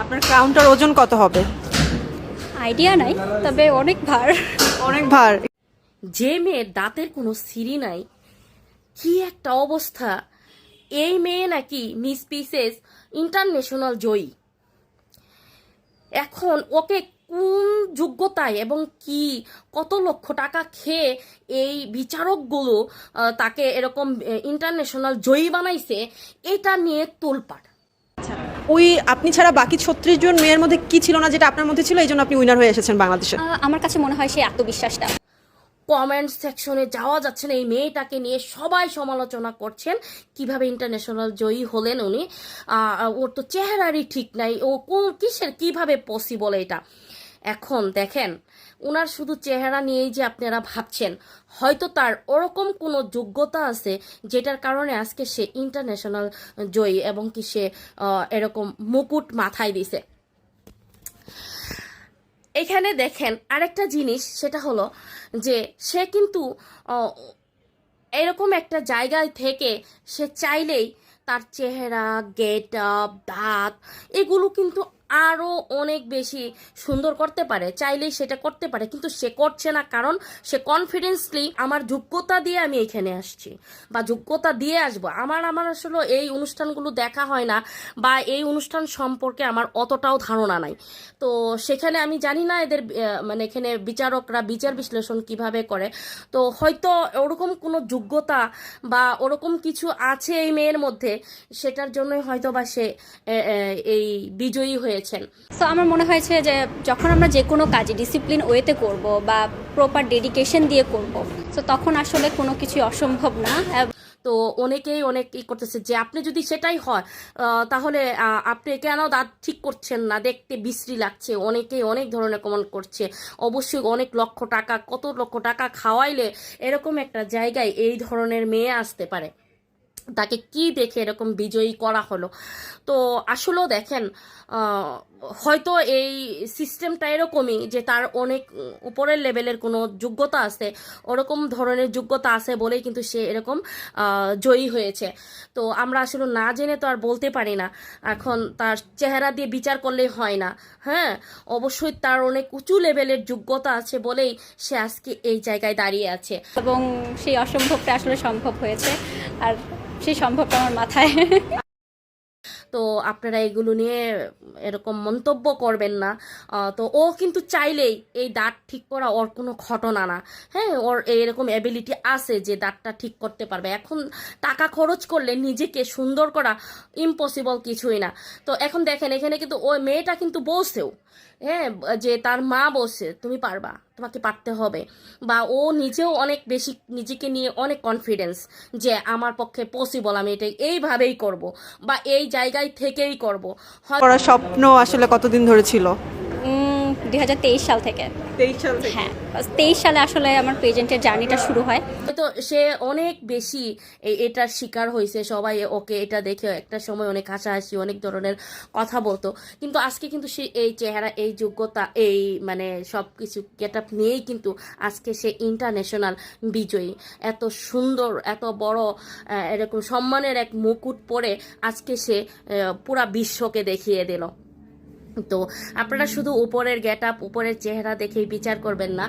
আপনার ক্রাউনটার ওজন কত হবে? আইডিয়া নাই তবে অনেক ভার। অনেক ভার। যে মেয়ের দাঁতের কোনো সিঁড়ি নাই কি একটা অবস্থা। এই মেয়ে নাকি মিস পিসেস ইন্টারন্যাশনাল জয়ী। এখন ওকে কোন যোগ্যতায় এবং কি কত লক্ষ টাকা খেয়ে এই বিচারকগুলো তাকে এরকম ইন্টারন্যাশনাল জয়ী বানাইছে এটা নিয়ে তোলপাড়। ওই আপনি ছাড়া বাকি ছত্রিশ জন মেয়ের মধ্যে কি ছিল না যেটা আপনার মধ্যে ছিল? এই জন্য আপনি উইনার হয়ে এসেছেন বাংলাদেশে। আমার কাছে মনে হয় সেই আত্মবিশ্বাসটা। কমেন্ট সেকশনে যাওয়া যাচ্ছে না এই মেয়েটাকে নিয়ে সবাই সমালোচনা করছেন। কীভাবে ইন্টারন্যাশনাল জয়ী হলেন উনি? ওর তো চেহারারই ঠিক নাই। ও কোন কিসের কীভাবে পসিবল এটা? এখন দেখেন ওনার শুধু চেহারা নিয়েই যে আপনারা ভাবছেন, হয়তো তার ওরকম কোনো যোগ্যতা আছে যেটার কারণে আজকে সে ইন্টারন্যাশনাল জয়ী এবং কি সে এরকম মুকুট মাথায় দিছে। এখানে দেখেন আরেকটা জিনিস, সেটা হলো যে সে কিন্তু এরকম একটা জায়গায় থেকে সে চাইলেই তার চেহারা গেট আপ দাঁত, এগুলো কিন্তু আরও অনেক বেশি সুন্দর করতে পারে, চাইলেই সেটা করতে পারে, কিন্তু সে করছে না কারণ সে কনফিডেন্সলি আমার যোগ্যতা দিয়ে আমি এখানে আসছি বা যোগ্যতা দিয়ে আসব। আমার আমার আসলে এই অনুষ্ঠানগুলো দেখা হয় না বা এই অনুষ্ঠান সম্পর্কে আমার অতটাও ধারণা নাই। তো সেখানে আমি জানি না এদের মানে এখানে বিচারকরা বিচার বিশ্লেষণ কীভাবে করে। তো হয়তো ওরকম কোনো যোগ্যতা বা ওরকম কিছু আছে এই মেয়ের মধ্যে, সেটার জন্যই হয়তো বা সে এই বিজয়ী হয়েছেন তো আমার মনে হয়েছে যে যখন আমরা যে কোনো কাজে ডিসিপ্লিন ওয়েতে করব বা প্রপার ডেডিকেশন দিয়ে করব তো তখন আসলে কোনো কিছু অসম্ভব না। তো অনেকেই অনেক ই করতেছে যে আপনি যদি সেটাই হয় তাহলে আপনি কেন দাঁত ঠিক করছেন না, দেখতে বিশ্রী লাগছে, অনেকেই অনেক ধরনের কমেন্ট করছে। অবশ্যই অনেক লক্ষ টাকা, কত লক্ষ টাকা খাওয়াইলে এরকম একটা জায়গায় এই ধরনের মেয়ে আসতে পারে। তাকে কি দেখে এরকম বিজয়ী করা হলো? তো আসলেও দেখেন হয়তো এই সিস্টেমটা এরকমই যে তার অনেক উপরের লেভেলের কোনো যোগ্যতা আছে, ওরকম ধরনের যোগ্যতা আছে বলেই কিন্তু সে এরকম জয়ী হয়েছে। তো আমরা আসলে না জেনে তো আর বলতে পারি না। এখন তার চেহারা দিয়ে বিচার করলেই হয় না। হ্যাঁ অবশ্যই তার অনেক উঁচু লেভেলের যোগ্যতা আছে বলেই সে আজকে এই জায়গায় দাঁড়িয়ে আছে। এবং সেই অসম্ভবটা আসলে সম্ভব হয়েছে। আর সেই সম্ভবটা আমার মাথায়। তো আপনারা এগুলো নিয়ে এরকম মন্তব্য করবেন না। তো ও কিন্তু চাইলেই এই দাঁত ঠিক করা ওর কোনো ঘটনা না। হ্যাঁ ওর এরকম অ্যাবিলিটি আছে যে দাঁতটা ঠিক করতে পারবে। এখন টাকা খরচ করলে নিজেকে সুন্দর করা ইম্পসিবল কিছুই না। তো এখন দেখেন, এখানে কিন্তু ওই মেয়েটা কিন্তু বলছেও হ্যাঁ যে তার মা বলছে তুমি পারবা। তোমাকে পারতে হবে। বা ও নিজেও অনেক বেশি নিজেকে নিয়ে অনেক কনফিডেন্স যে আমার পক্ষে পসিবল আমি এটা এইভাবেই করব বা এই জায়গায় থেকেই করব। করার স্বপ্ন আসলে কতদিন ধরে ছিল? দু হাজার তেইশ সাল থেকে। তেইশ সাল হ্যাঁ তেইশ সালে আসলে আমার পেজেন্টের জার্নিটা শুরু হয়। হয়তো সে অনেক বেশি এটার শিকার হয়েছে। সবাই ওকে এটা দেখে একটা সময় অনেক হাসাহাসি অনেক ধরনের কথা বলতো। কিন্তু আজকে কিন্তু সে এই চেহারা এই যোগ্যতা এই মানে সব কিছু গেট আপ নিয়েই কিন্তু আজকে সে ইন্টারন্যাশনাল বিজয়ী। এত সুন্দর এত বড় এরকম সম্মানের এক মুকুট পরে আজকে সে পুরা বিশ্বকে দেখিয়ে দিল। তো আপনারা শুধু উপরের গেট আপ উপরের চেহারা দেখেই বিচার করবেন না।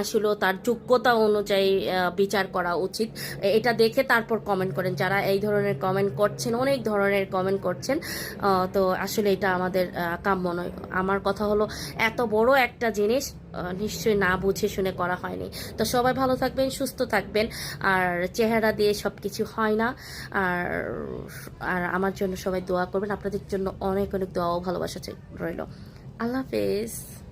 আসলে তার যোগ্যতা অনুযায়ী বিচার করা উচিত। এটা দেখে তারপর কমেন্ট করেন। যারা এই ধরনের কমেন্ট করছেন অনেক ধরনের কমেন্ট করছেন তো আসলে এটা আমাদের কাম্য নয়। আমার কথা হলো এত বড় একটা জিনিস নিশ্চয়ই না বুঝে শুনে করা হয়নি। তো সবাই ভালো থাকবেন, সুস্থ থাকবেন। আর চেহারা দিয়ে সব কিছু হয় না। আর আর আমার জন্য সবাই দোয়া করবেন। আপনাদের জন্য অনেক অনেক দোয়া ও ভালোবাসা রইল। আল্লাহ হাফেজ।